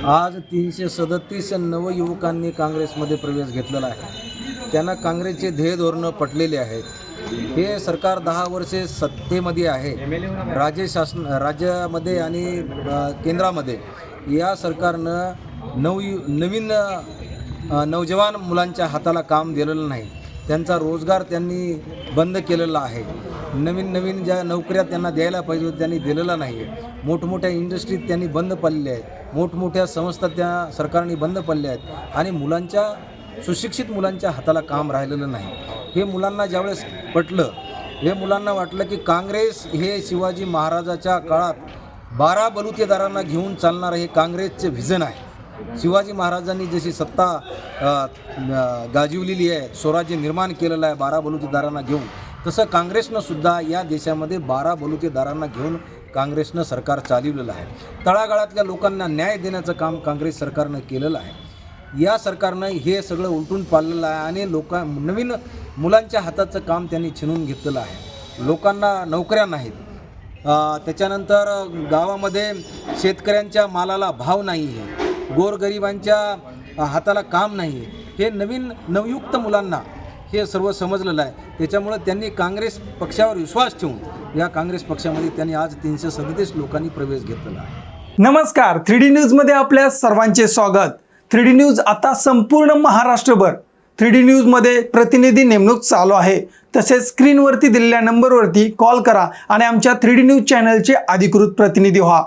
आज तीनशे सदतीस नवयुवकांनी काँग्रेसमध्ये प्रवेश घेतलेला आहे. त्यांना काँग्रेसचे ध्येय धोरणं पटलेले आहेत. हे सरकार दहा वर्षे सत्तेमध्ये आहे. राज्य शासन राज्यामध्ये आणि केंद्रामध्ये या सरकारनं नव नवीन नौजवान मुलांच्या हाताला काम दिलेलं नाही. त्यांचा रोजगार त्यांनी बंद केलेला आहे. नवीन नवीन ज्या नोकऱ्या त्यांना द्यायला पाहिजे होत्या त्यांनी दिलेला नाही आहे मोठमोठ्या इंडस्ट्रीत त्यांनी बंद पडलेल्या आहेत. मोठमोठ्या संस्था त्या सरकारने बंद पडल्या आहेत. आणि मुलांच्या सुशिक्षित मुलांच्या हाताला काम राहिलेलं नाही. हे मुलांना ज्यावेळेस पटलं हे मुलांना वाटलं की काँग्रेस हे शिवाजी महाराजाच्या काळात बारा बलुतेदारांना घेऊन चालणारं हे काँग्रेसचे व्हिजन आहे. शिवाजी महाराजांनी जशी सत्ता गाजवलेली आहे स्वराज्य निर्माण केलेलं आहे बारा बलुतेदारांना घेऊन तसं काँग्रेसनं सुद्धा या देशामध्ये बारा बलुतेदारांना घेऊन काँग्रेसनं सरकार चालवलेलं आहे. तळागाळातल्या लोकांना न्याय देण्याचं काम काँग्रेस सरकारनं केलेलं आहे. या सरकारनं हे सगळं उलटून पाललेलं आहे आणि लोका नवीन मुलांच्या हाताचं काम त्यांनी छिनून घेतलेलं आहे. लोकांना नोकऱ्या नाहीत. त्याच्यानंतर गावामध्ये शेतकऱ्यांच्या मालाला भाव नाही आहे गोरगरिबांच्या हाताला काम नाही आहे हे नवीन नवयुक्त मुलांना हे सर्व समजलेलं आहे. त्याच्यामुळं त्यांनी काँग्रेस पक्षावर विश्वास ठेवून या काँग्रेस पक्षामध्ये त्यांनी आज तीनशे सदतीस लोकांनी प्रवेश घेतलेला आहे. नमस्कार. थ्री डी न्यूजमध्ये आपल्या सर्वांचे स्वागत. थ्री डी न्यूज आता संपूर्ण महाराष्ट्रभर. थ्री डी न्यूजमध्ये प्रतिनिधी नेमणूक चालू आहे. तसेच स्क्रीनवरती दिलेल्या नंबरवरती कॉल करा आणि आमच्या थ्री डी न्यूज चॅनलचे अधिकृत प्रतिनिधी व्हा.